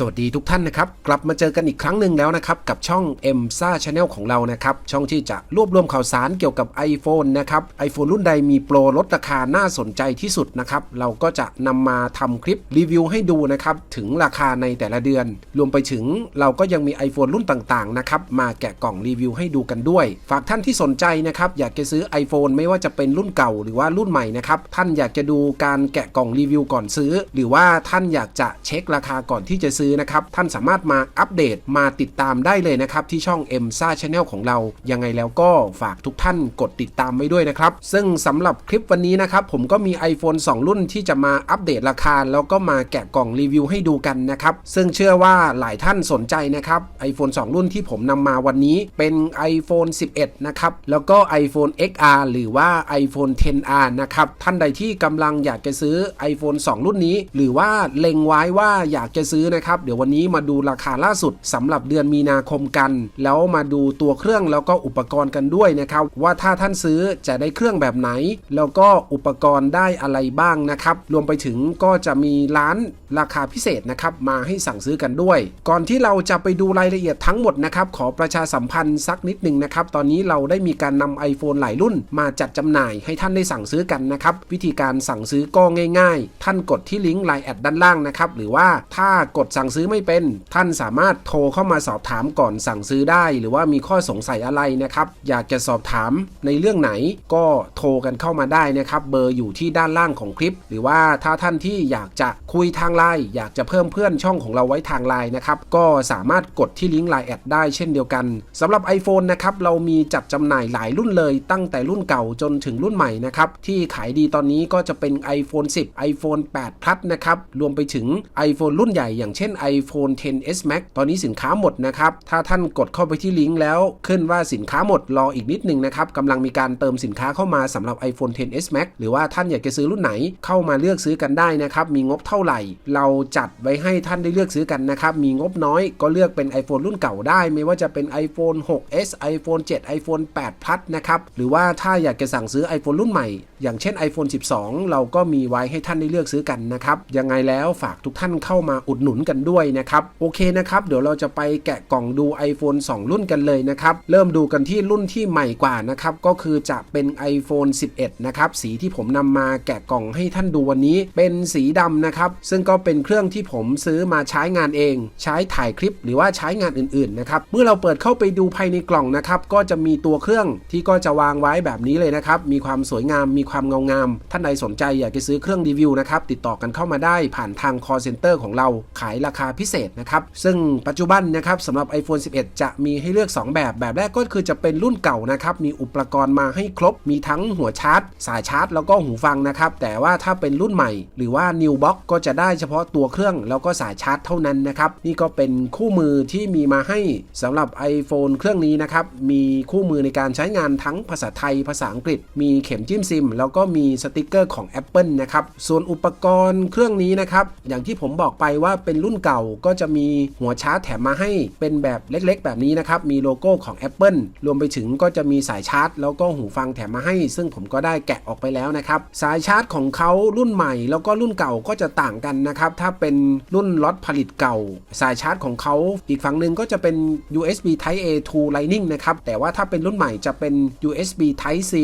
สวัสดีทุกท่านนะครับ กลับมาเจอกันอีกครั้งหนึ่งแล้วนะครับ กับช่อง m s a Channel ของเรานะครับ ช่องที่จะรวบรวมข่าวสารเกี่ยวกับ iPhone นะครับ iPhone รุ่นใดมีโปรลดราคาน่าสนใจที่สุดนะครับ เราก็จะนำมาทำคลิปรีวิวให้ดูนะครับ ถึงราคาในแต่ละเดือน รวมไปถึงเราก็ยังมี iPhone รุ่นต่างๆนะครับ มาแกะกล่องรีวิวให้ดูกันด้วย ฝากท่านที่สนใจนะครับอยากจะซื้อ iPhone ไม่ว่าจะเป็นรุ่นเก่าหรือว่ารุ่นใหม่นะครับท่านอยากจะดูการแกะกล่องรีวิวก่อนซื้อ หรือว่าท่านอยากจะเช็คราคาก่อนที่จะซื้อนะครับ ท่านสามารถมาอัปเดตมาติดตามได้เลยนะครับ ที่ช่อง m s a Channel ของเรา ยังไงแล้วก็ฝากทุกท่านกดติดตามไว้ด้วยนะครับ ซึ่งสำหรับคลิปวันนี้นะครับ ผมก็มี iPhone 2 รุ่นที่จะมาอัปเดตราคา แล้วก็มาแกะกล่องรีวิวให้ดูกันนะครับ ซึ่งเชื่อว่าหลายท่านสนใจนะครับ iPhone 2 รุ่นที่ผมนำมาวันนี้เป็น iPhone 11 นะครับ แล้วก็ iPhone XR หรือว่า iPhone 10R นะครับ ท่านใดที่กำลังอยากจะซื้อ iPhone 2 รุ่นนี้ หรือว่าเล็งไว้ว่าอยากจะซื้อนะครับเดี๋ยววันนี้มาดูราคาล่าสุดสำหรับเดือนมีนาคมกัน แล้วมาดูตัวเครื่องแล้วก็อุปกรณ์กันด้วยนะครับ ว่าถ้าท่านซื้อจะได้เครื่องแบบไหน แล้วก็อุปกรณ์ได้อะไรบ้างนะครับ รวมไปถึงก็จะมีร้านราคาพิเศษนะครับมาให้สั่งซื้อกันด้วย ก่อนที่เราจะไปดูรายละเอียดทั้งหมดนะครับขอประชาสัมพันธ์สักนิดหนึ่งนะครับตอนนี้เราได้มีการนำ iPhone หลายรุ่น มาจัดจำหน่ายให้ท่านได้สั่งซื้อกันนะครับวิธีการสั่งซื้อก็ง่าย ๆ ท่านกดที่ลิงก์ Line แอดด้านล่างนะครับหรือว่าถ้ากดสั่งซื้อไม่เป็น ท่านสามารถโทรเข้ามาสอบถามก่อนสั่งซื้อได้ หรือว่ามีข้อสงสัยอะไรนะครับ อยากจะสอบถามในเรื่องไหนก็โทรกันเข้ามาได้นะครับ เบอร์อยู่ที่ด้านล่างของคลิป หรือว่าถ้าท่านที่อยากจะคุยทางไลน์อยากจะเพิ่มเพื่อนช่องของเราไว้ทางไลน์นะครับ ก็สามารถกดที่ลิงก์ Line แอดได้เช่นเดียวกันสำหรับ iPhone นะครับเรามีจัดจำหน่ายหลายรุ่นเลย ตั้งแต่รุ่นเก่าจนถึงรุ่นใหม่นะครับที่ขายดีตอนนี้ก็จะเป็น iPhone 10 iPhone 8 Plus นะครับรวมไปถึง iPhone รุ่นใหญ่อย่างเช่น iPhone 10s Max ตอนนี้สินค้าหมดนะครับ ถ้าท่านกดเข้าไปที่ลิงก์แล้วขึ้นว่าสินค้าหมดรออีกนิดนึงนะครับกำลังมีการเติมสินค้าเข้ามาสำหรับ iPhone 10s Max หรือว่าท่านอยากจะซื้อรุ่นไหนเข้ามาเลือกซื้อกันได้นะครับ มีงบเท่าไหร่ เราจัดไว้ให้ท่านได้เลือกซื้อกันนะครับ มีงบน้อยก็เลือกเป็น iPhone รุ่นเก่าได้ ไม่ว่าจะเป็น iPhone 6s iPhone 7 iPhone 8 Plus นะครับหรือว่าถ้าอยากจะสั่งซื้อ iPhone รุ่นใหม่ อย่างเช่น iPhone 12 เราก็มีไว้ให้ท่านได้เลือกซื้อกันนะครับยังไงแล้วฝากทุกท่านเข้ามาอุดหนุนกันด้วยนะครับ โอเคนะครับ เดี๋ยวเราจะไปแกะกล่องดู iPhone 2 รุ่นกันเลยนะครับ เริ่มดูกันที่รุ่นที่ใหม่กว่านะครับ ก็คือจะเป็น iPhone 11 นะครับ สีที่ผมนำมาแกะกล่องให้ท่านดูวันนี้เป็นสีดำนะครับ ซึ่งก็เป็นเครื่องที่ผมซื้อมาใช้งานเอง ใช้ถ่ายคลิปหรือว่าใช้งานอื่นๆนะครับ เมื่อเราเปิดเข้าไปดูภายในกล่องนะครับ ก็จะมีตัวเครื่องที่ก็จะวางไว้แบบนี้เลยนะครับ มีความสวยงาม มีความเงางาม ท่านใดสนใจอยากจะซื้อเครื่องรีวิวนะครับ ติดต่อกันเข้ามาได้ผ่านทาง call center ของเรา ขายราคาพิเศษนะครับ ซึ่งปัจจุบันนะครับสำหรับ iPhone 11 จะมีให้เลือก 2 แบบ แบบแรกก็คือจะเป็นรุ่นเก่านะครับ มีอุปกรณ์มาให้ครบ มีทั้งหัวชาร์จ สายชาร์จ แล้วก็หูฟังนะครับ แต่ว่าถ้าเป็นรุ่นใหม่ หรือว่า New Box ก็จะได้เฉพาะตัวเครื่อง แล้วก็สายชาร์จเท่านั้นนะครับ นี่ก็เป็นคู่มือที่มีมาให้สำหรับ iPhone เครื่องนี้นะครับ มีคู่มือในการใช้งานทั้งภาษาไทย ภาษาอังกฤษ มีเข็มจิ้มซิม แล้วก็มีสติกเกอร์ของ Apple นะครับ ส่วนอุปกรณ์เครื่องนี้นะครับ อย่างที่ผมบอกไปว่าเป็นรุ่นเก่าก็จะมีหัวชาร์จแถมมาให้เป็นแบบเล็กๆ แบบนี้นะครับ มีโลโก้ของ Apple รวมไปถึงก็จะมีสายชาร์จ แล้วก็หูฟังแถมมาให้ ซึ่งผมก็ได้แกะออกไปแล้วนะครับสายชาร์จของเขารุ่นใหม่ แล้วก็รุ่นเก่าก็จะต่างกันนะครับถ้าเป็นรุ่นล็อตผลิตเก่า สายชาร์จของเขาอีกฝั่งหนึ่งก็จะเป็น USB Type A to Lightning นะครับแต่ว่าถ้าเป็นรุ่นใหม่จะเป็น USB Type C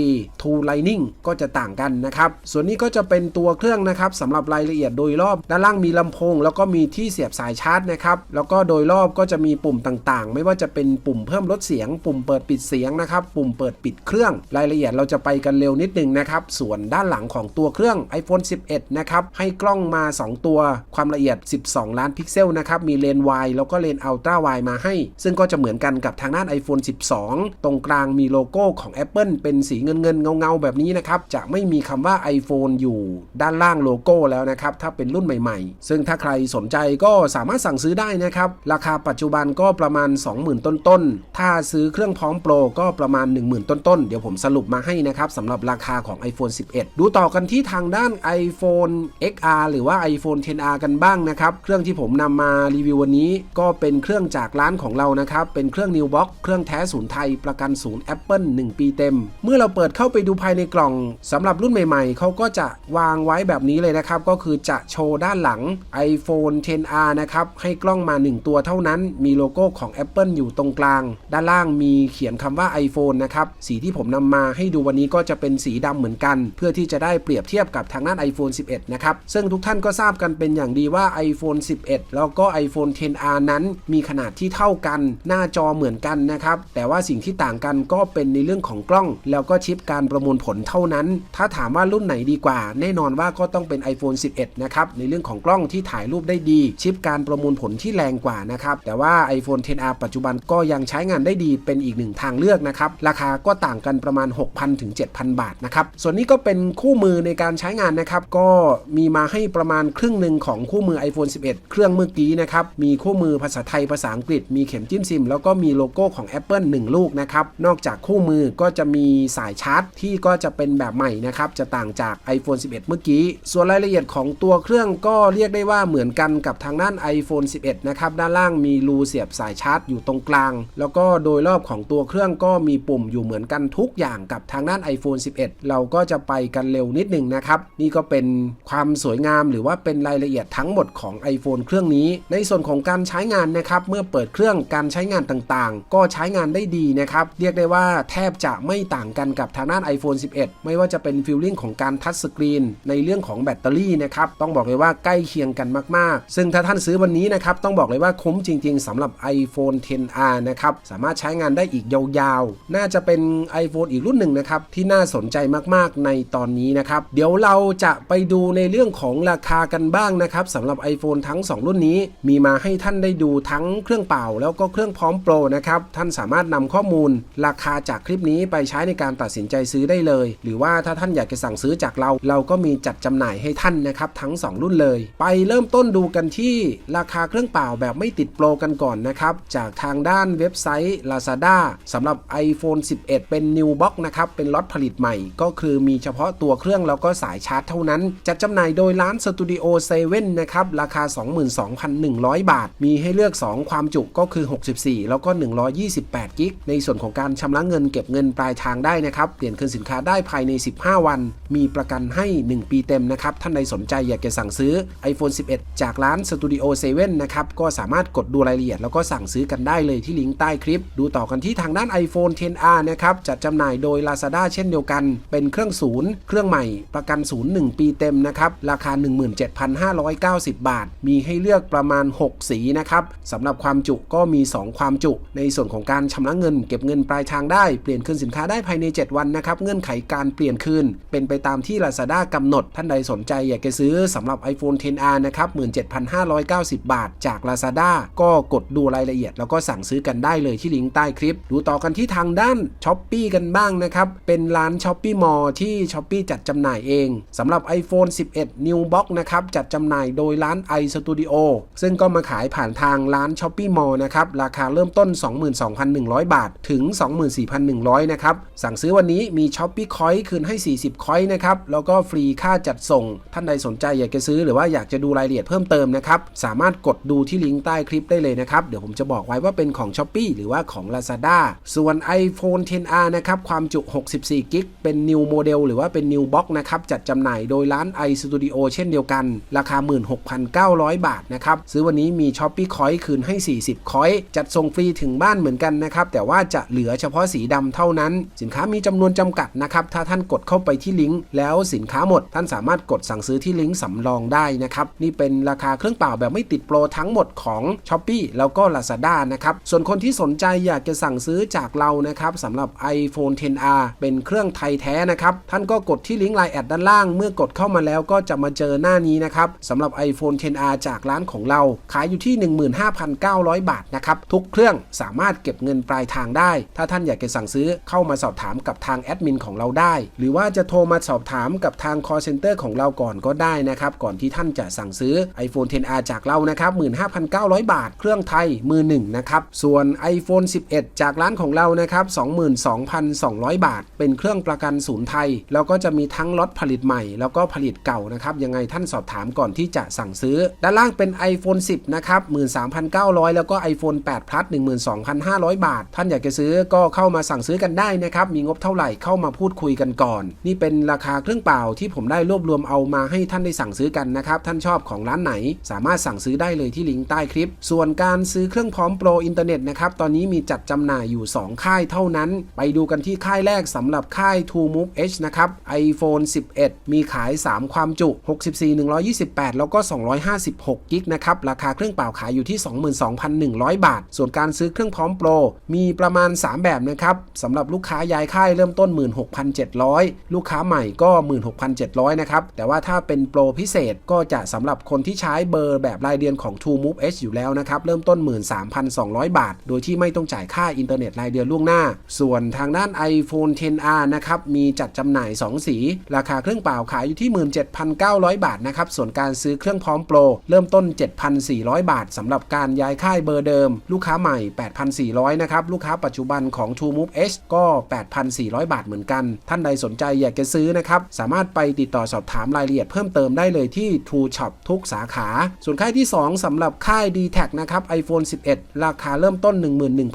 to Lightning ก็จะต่างกันนะครับส่วนนี้ก็จะเป็นตัวเครื่องนะครับสำหรับรายละเอียดโดยรอบด้านล่างมีลำโพง แล้วก็มีที่เสียบสายชาร์จนะครับ แล้วก็โดยรอบก็จะมีปุ่มต่างๆ ไม่ว่าจะเป็นปุ่มเพิ่มลดเสียง ปุ่มเปิดปิดเสียงนะครับ ปุ่มเปิดปิดเครื่อง รายละเอียดเราจะไปกันเร็วนิดนึงนะครับ ส่วนด้านหลังของตัวเครื่อง iPhone 11 นะครับ ให้กล้องมา 2 ตัว ความละเอียด 12 ล้านพิกเซลนะครับ มีเลนส์วายแล้วก็เลนส์อัลตร้าไวมาให้ ซึ่งก็จะเหมือนกันกับทางด้าน iPhone 12 ตรงกลางมีโลโก้ของ Apple เป็นสีเงินเงินเงาเงาแบบนี้นะครับ จะไม่มีคำว่า iPhone อยู่ด้านล่างโลโก้แล้วนะครับ ถ้าเป็นรุ่นใหม่ ๆ ซึ่งถ้าใครสนใจก็สามารถสั่งซื้อได้นะครับ ราคาปัจจุบันก็ประมาณ 20,000 ต้นๆ ถ้าซื้อเครื่องพร้อมโปรก็ประมาณ 10,000 ต้นๆ เดี๋ยวผมสรุปมาให้นะครับสำหรับราคาของ iPhone 11 ดูต่อกันที่ทางด้าน iPhone XR หรือว่า iPhone 10R กันบ้างนะครับ เครื่องที่ผมนำมารีวิววันนี้ก็เป็นเครื่องจากร้านของเรานะครับ เป็นเครื่อง New Box เครื่องแท้ศูนย์ไทยประกันศูนย์ Apple 1 ปีเต็ม เมื่อเราเปิดเข้าไปดูภายในกล่องสำหรับรุ่นใหม่ ๆ เขาก็จะวางไว้แบบนี้เลยนะครับ ก็คือจะโชว์ด้านหลัง iPhone 10R 10R นะครับ ให้กล้องมา 1 ตัวเท่านั้น มีโลโก้ของ Apple อยู่ตรงกลาง ด้านล่างมีเขียนคำว่า iPhone นะครับ สีที่ผมนำมาให้ดูวันนี้ก็จะเป็นสีดำเหมือนกัน เพื่อที่จะได้เปรียบเทียบกับทางด้าน iPhone 11 นะครับ ซึ่งทุกท่านก็ทราบกันเป็นอย่างดีว่า iPhone 11 แล้วก็ iPhone 10R นั้นมีขนาดที่เท่ากัน หน้าจอเหมือนกันนะครับ แต่ว่าสิ่งที่ต่างกันก็เป็นในเรื่องของกล้อง แล้วก็ชิปการประมวลผลเท่านั้น ถ้าถามว่ารุ่นไหนดีกว่า แน่นอนว่าก็ต้องเป็น iPhone 11 นะครับ ในเรื่องของกล้องที่ถ่ายรูปได้ดี ชิปการประมวลผลที่แรงกว่านะครับแต่ว่า iPhone 10R ปัจจุบันก็ยังใช้งานได้ดีเป็นอีกหนึ่งทางเลือกนะครับราคาก็ต่างกันประมาณ 6,000ถึง7,000 บาทนะครับส่วนนี้ก็เป็นคู่มือในการใช้งานนะครับก็มีมาให้ประมาณครึ่งหนึ่งของคู่มือ iPhone 11 เครื่องเมื่อกี้นะครับมีคู่มือภาษาไทยภาษาอังกฤษ มีเข็มจิ้มซิม แล้วก็มีโลโก้ของ Apple 1 ลูกนะครับนอกจากคู่มือก็จะมีสายชาร์จ ที่ก็จะเป็นแบบใหม่นะครับจะต่างจาก iPhone 11 เมื่อกี้ ส่วนรายละเอียดของตัวเครื่องก็เรียกได้ว่าเหมือนกันกับทางด้าน iPhone 11 นะครับ ด้านล่างมีรูเสียบสายชาร์จอยู่ตรงกลาง แล้วก็โดยรอบของตัวเครื่องก็มีปุ่มอยู่เหมือนกันทุกอย่างกับทางด้าน iPhone 11 เราก็จะไปกันเร็วนิดหนึ่งนะครับ นี่ก็เป็นความสวยงามหรือว่าเป็นรายละเอียดทั้งหมดของ iPhone เครื่องนี้ ในส่วนของการใช้งานนะครับ เมื่อเปิดเครื่องการใช้งานต่างๆ ก็ใช้งานได้ดีนะครับ เรียกได้ว่าแทบจะไม่ต่างกันกับทางด้าน iPhone 11 ไม่ว่าจะเป็นฟิลลิ่งของการทัชสกรีนในเรื่องของแบตเตอรี่นะครับ ต้องบอกเลยว่าใกล้เคียงกันมากๆ ซึ่งถ้าท่านซื้อวันนี้นะครับต้องบอกเลยว่าคุ้มจริง ๆสำหรับ iPhone 10R นะครับสามารถใช้งานได้อีกยาวๆ น่าจะเป็น iPhone อีกรุ่นหนึ่งนะครับที่น่าสนใจมากๆในตอนนี้นะครับเดี๋ยวเราจะไปดูในเรื่องของราคากันบ้างนะครับสำหรับ iPhone ทั้ง 2 รุ่นนี้ มีมาให้ท่านได้ดูทั้งเครื่องเป่า แล้วก็เครื่องพร้อมโปรนะครับท่านสามารถนำข้อมูล ราคาจากคลิปนี้ไปใช้ในการตัดสินใจซื้อได้เลย หรือว่าถ้าท่านอยากจะสั่งซื้อจากเรา เราก็มีจัดจำหน่ายให้ท่านนะครับทั้ง 2 รุ่นเลย ไปเริ่มต้นดูกันที่ราคาเครื่องเปล่าแบบไม่ติดโปรกันก่อนนะครับ จากทางด้านเว็บไซต์ Lazada สำหรับ iPhone 11 เป็น New Box นะครับ เป็นล็อตผลิตใหม่ ก็คือมีเฉพาะตัวเครื่องแล้วก็สายชาร์จเท่านั้น จัดจำหน่ายโดยร้าน Studio 7นะครับ ราคา 22,100 บาท มีให้เลือก 2 ความจุก็คือ 64 แล้วก็ 128 กิก ในส่วนของการชำระเงินเก็บเงินปลายทางได้นะครับ เปลี่ยนคืนสินค้าได้ภายใน 15 วัน มีประกันให้ 1 ปีเต็มนะครับ ท่านใดสนใจอยากจะสั่งซื้อ iPhone 11 จากร้าน Studio 7 นะครับ ก็สามารถกดดูรายละเอียด แล้วก็สั่งซื้อกันได้เลยที่ลิงก์ใต้คลิป ดูต่อกันที่ทางด้าน iPhone 10R นะครับ จัดจำหน่ายโดย Lazada เช่นเดียวกัน เป็นเครื่องศูนย์ เครื่องใหม่ ประกันศูนย์1ปีเต็มนะครับ ราคา 17,590 บาท มีให้เลือกประมาณ 6 สีนะครับสำหรับความจุก็มี 2 ความจุ ในส่วนของการชำระเงิน เก็บเงินปลายทางได้ เปลี่ยนคืนสินค้าได้ภายใน 7 วันนะครับ เงื่อนไขการเปลี่ยนคืน เป็นไปตามที่ Lazada กำหนด ท่านใดสนใจอยากจะซื้อสำหรับ iPhone 10R นะครับ17,590 บาทจาก Lazada ก็กดดูรายละเอียด แล้วก็สั่งซื้อกันได้เลยที่ลิงก์ใต้คลิป ดูต่อกันที่ทางด้าน s h อ p e e กันบ้างนะครับ เป็นร้าน s h อ p e e Mall ที่ s h อ p e e จัดจำหน่ายเองสำหรับ iPhone 11 New Box นะครับ จัดจำหน่ายโดยร้าน iStudio ซึ่งก็มาขายผ่านทางร้าน s h อ p e e Mall นะครับ ราคาเริ่มต้น 22,100 บาท ถึง 24,100 นะครับ สั่งซื้อวันนี้มี s h อ p e e Coin คืนให้ 40 Coin นะครับ แล้วก็ฟรีค่าจัดส่ง ท่านใดสนใจอยากจะซื้อหรือว่าอยากจะดูรายละเอียดเพิ่มเติมนะครับสามารถกดดูที่ลิงก์ใต้คลิปได้เลยนะครับ เดี๋ยวผมจะบอกไว้ว่าเป็นของ s h อ p e e หรือว่าของ Lazada ส่วน iPhone 10R นะครับ ความจุ 64กิกเป็น New Model หรือว่าเป็น New Box นะครับ จัดจำหน่ายโดยร้าน iStudio เช่นเดียวกัน ราคา 16,900 บาทนะครับ ซื้อวันนี้มี Shopee Coin คืนให้ 40 Coin จัดส่งฟรีถึงบ้านเหมือนกันนะครับ แต่ว่าจะเหลือเฉพาะสีดำเท่านั้น สินค้ามีจำนวนจำกัดนะครับ ถ้าท่านกดเข้าไปที่ลิงก์แล้วสินค้าหมด ท่านสามารถกดสั่งซื้อที่ลิงก์สำรองได้นะครับ นี่เป็นราคาเครื่องเปล่าแบบไม่ติดโปรทั้งหมดของ Shopee แล้วก็ Lazada นะครับส่วนคนที่สนใจอยากจะสั่งซื้อจากเรานะครับสำหรับ iPhone 10R เป็นเครื่องไทยแท้นะครับท่านก็กดที่ลิงก์ไลน์แอดด้านล่าง เมื่อกดเข้ามาแล้วก็จะมาเจอหน้านี้นะครับสำหรับ iPhone 10R จากร้านของเรา ขายอยู่ที่ 15,900 บาทนะครับทุกเครื่องสามารถเก็บเงินปลายทางได้ ถ้าท่านอยากจะสั่งซื้อเข้ามาสอบถามกับทางแอดมินของเราได้ หรือว่าจะโทรมาสอบถามกับทาง call center ของเราก่อนก็ได้นะครับก่อนที่ท่านจะสั่งซื้อ iPhone 10R จากเรานะครับ 15,900 บาท เครื่องไทยมือหนึ่งนะครับ ส่วน iPhone 11 จากร้านของเรานะครับ 22,200 บาท เป็นเครื่องประกันศูนย์ไทย แล้วก็จะมีทั้งล็อตผลิตใหม่ แล้วก็ผลิตเก่านะครับ ยังไงท่านสอบถามก่อนที่จะสั่งซื้อ ด้านล่างเป็น iPhone 10 นะครับ 13,900 แล้วก็ iPhone 8 Plus 12,500 บาท ท่านอยากจะซื้อก็เข้ามาสั่งซื้อกันได้นะครับ มีงบเท่าไหร่เข้ามาพูดคุยกันก่อน นี่เป็นราคาเครื่องเปล่าที่ผมได้รวบรวมเอามาให้ท่านได้สั่งซื้อกันนะครับ ท่านชอบของร้านไหนสามามารถสั่งซื้อได้เลยที่ลิงก์ใต้คลิป ส่วนการซื้อเครื่องพร้อมโปรอินเทอร์เน็ตนะครับตอนนี้มีจัดจำหน่ายอยู่ 2 ค่ายเท่านั้น ไปดูกันที่ค่ายแรกสำหรับค่าย t o Move H นะครับ iPhone 11 มีขาย 3 ความจุ 64 128 แล้วก็ 256กิกนะครับราคาเครื่องเปล่าขายอยู่ที่ 22,100 บาท ส่วนการซื้อเครื่องพร้อมโปรมีประมาณ 3 แบบนะครับสำหรับลูกค้าย้ายค่ายเริ่มต้น 16,700 ลูกค้าใหม่ก็ 16,700 นะครับแต่ว่าถ้าเป็นโปรพิเศษก็จะสำหรับคนที่ใช้เบอร์แบบรายเดือนของ True Move H อยู่แล้วนะครับ เริ่มต้น 13,200 บาท โดยที่ไม่ต้องจ่ายค่าอินเทอร์เน็ตรายเดือนล่วงหน้า ส่วนทางด้าน iPhone 10R นะครับ มีจัดจำหน่าย 2 สี ราคาเครื่องเปล่าขายอยู่ที่ 17,900 บาทนะครับ ส่วนการซื้อเครื่องพร้อมโปร เริ่มต้น 7,400 บาทสำหรับการย้ายค่ายเบอร์เดิม ลูกค้าใหม่ 8,400 นะครับ ลูกค้าปัจจุบันของ True Move H ก็ 8,400 บาทเหมือนกัน ท่านใดสนใจอยากจะซื้อนะครับ สามารถไปติดต่อสอบถามรายละเอียดเพิ่มเติมได้เลยที่ True Shop ทุกสาขาส่วนค่ายที่ 2สำหรับค่าย d t แทนะครับ iPhone 11 ราคาเริ่มต้น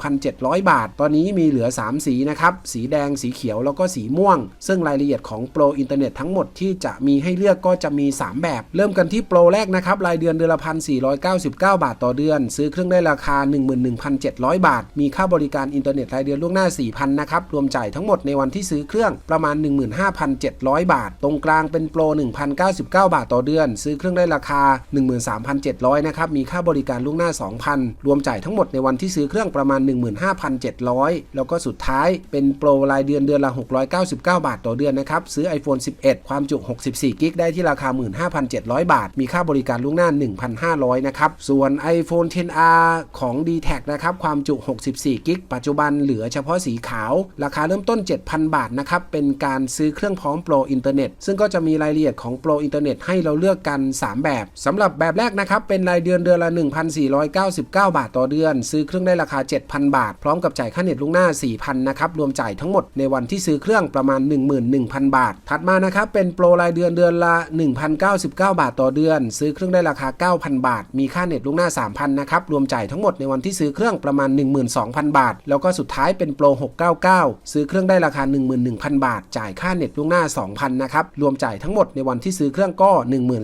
11,700 บาท ตอนนี้มีเหลือ 3 สีนะครับ สีแดงสีเขียวแล้วก็สีม่วง ซึ่งรายละเอียดของโปรอินเทอร์เน็ตทั้งหมดที่จะมีให้เลือกก็จะมี 3 แบบ เริ่มกันที่โปรแรกนะครับ รายเดือนเดือนละ1,499 บาทต่อเดือน ซื้อเครื่องได้ราคา 11,700 บาท มีค่าบริการอินเทอร์เน็ตรายเดือนล่วงหน้า 4,000นะครับรวมจ่ายทั้งหมดในวันที่ซื้อเครื่องประมาณ 15,700 บาท ตรงกลางเป็นโปร1,099 บาทต่อเดือน ซื้อเครื่องได้ราคา3,700 นะครับ มีค่าบริการล่วงหน้า 2,000 รวมจ่ายทั้งหมดในวันที่ซื้อเครื่องประมาณ 15,700 แล้วก็สุดท้ายเป็นโปรรายเดือนเดือนละ 699 บาทต่อเดือนนะครับ ซื้อ iPhone 11 ความจุ 64 กิก ได้ที่ราคา 15,700 บาท มีค่าบริการล่วงหน้า 1,500 นะครับ ส่วน iPhone 10R ของ d t แทนะครับ ความจุ 64 กิก ปัจจุบันเหลือเฉพาะสีขาว ราคาเริ่มต้น 7,000 บาทนะครับ เป็นการซื้อเครื่องพร้อมโปรอินเทอร์เน็ต ซึ่งก็จะมีรายละเอียดของโปรอินเทอร์เน็ตให้เราเลือกกัน 3 แบบสำหรับแบบแรกนะครับเป็นรายเดือนเดือนละ 1,499 บาทต่อเดือน ซื้อเครื่องได้ราคา 7,000 บาท พร้อมกับจ่ายค่าเน็ตล่วงหน้า 4,000นะครับรวมจ่ายทั้งหมดในวันที่ซื้อเครื่องประมาณ 11,000 บาท ถัดมานะครับเป็นโปรรายเดือนเดือนละ 1,099 บาทต่อเดือน ซื้อเครื่องได้ราคา 9,000 บาท มีค่าเน็ตล่วงหน้า 3,000นะครับรวมจ่ายทั้งหมดในวันที่ซื้อเครื่องประมาณ 12,000 บาท แล้วก็สุดท้ายเป็นโปร 699 ซื้อเครื่องได้ราคา 11,000 บาท จ่ายค่าเน็ตล่งหน้า 2,000นะครับรวมจ่ายทั้งหมดในวันที่ซื้อเครื่องก็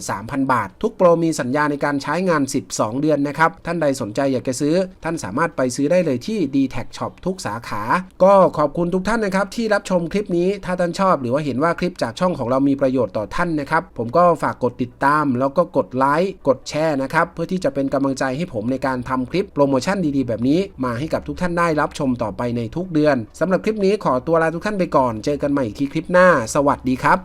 13,000 บาท ทุกโปรมีสัญญาในการใช้งาน 12 เดือนนะครับ ท่านใดสนใจอยากจะซื้อ ท่านสามารถไปซื้อได้เลยที่ d t แท Shop ทุกสาขา ก็ขอบคุณทุกท่านนะครับที่รับชมคลิปนี้ ถ้าท่านชอบหรือว่าเห็นว่าคลิปจากช่องของเรามีประโยชน์ต่อท่านนะครับ ผมก็ฝากกดติดตาม แล้วก็กดไลค์ กดแชร์นะครับ เพื่อที่จะเป็นกำลังใจให้ผมในการทำคลิปโปรโมชั่นดีๆ แบบนี้ มาให้กับทุกท่านได้รับชมต่อไปในทุกเดือนสำหรับคลิปนี้ขอตัวลาทุกท่านไปก่อน เจอกันใหม่อีกทีคลิปหน้า สวัสดีครับ